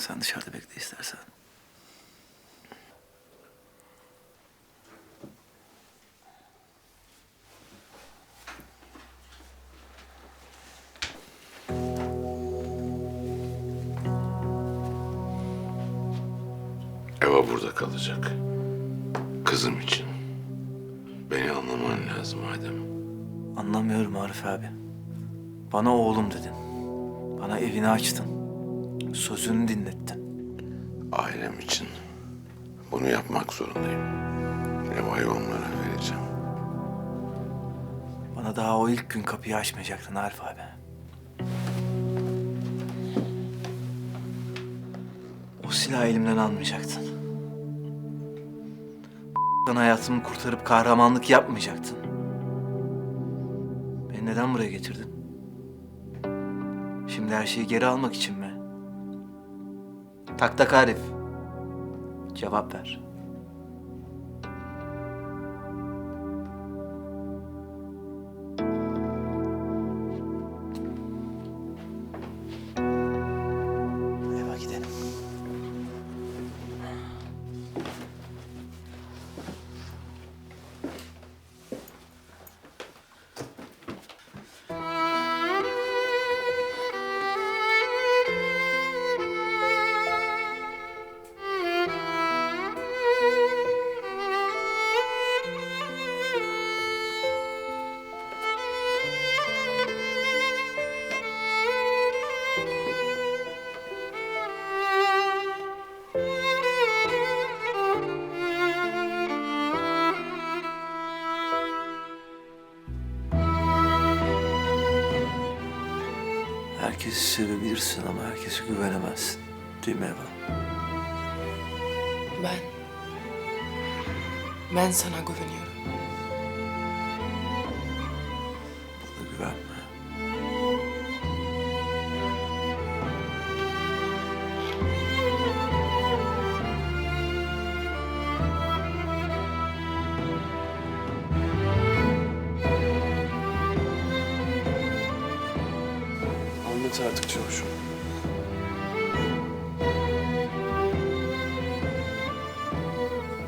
Sen dışarıda bekle istersen. Eva burada kalacak. Kızım için. Beni anlaman lazım Adem. Anlamıyorum Arif abi. Bana oğlum dedin. Bana evini açtın. Sözünü dinlettin. Ailem için. Bunu yapmak zorundayım. Eva'yı onlara vereceğim. Bana daha o ilk gün kapıyı açmayacaktın Arif abi. O silahı elimden almayacaktın. Hayatımı kurtarıp kahramanlık yapmayacaktın. Beni neden buraya getirdin? Şimdi her şeyi geri almak için mi? Tak tak Arif. Cevap ver. Herkesi sevebilirsin ama herkese güvenemezsin. Değil mi Eva? Ben... Ben sana güveniyorum. Anlat artık çavuşum.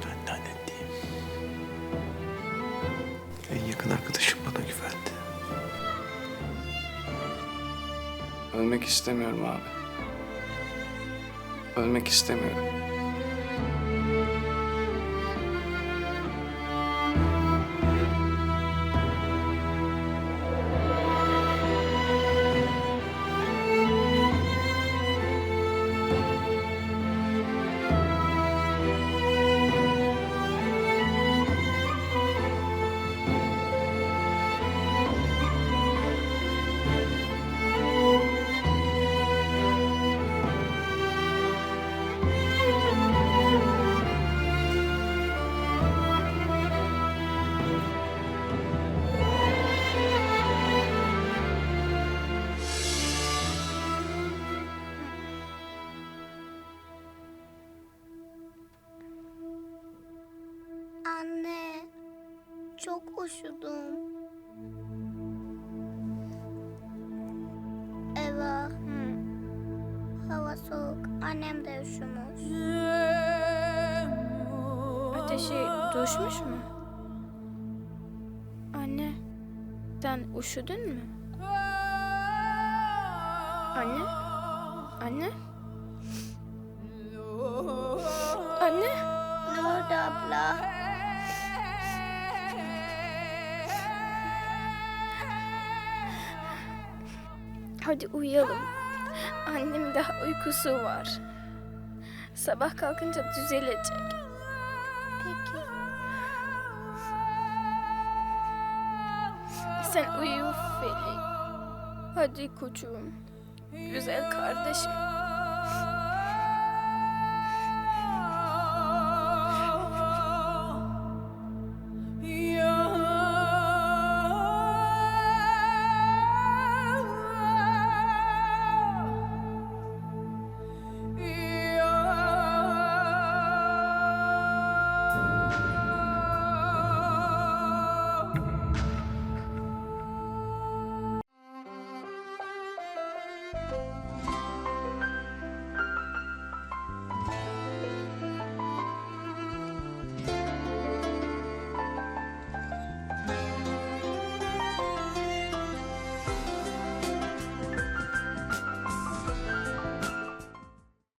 Ben diyeyim. En yakın arkadaşım bana güvendi. Ölmek istemiyorum abi. Ölmek istemiyorum. Çok üşüdüm. Eva, hava soğuk. Annem de üşümüş. Ateşi düşmüş mü? Anne, sen üşüdün mü? Anne? Anne? Anne? Ne oldu abla? Hadi uyuyalım. Annem daha uykusu var. Sabah kalkınca düzelecek. Peki. Sen uyu Feli. Hadi koçum. Güzel kardeşim.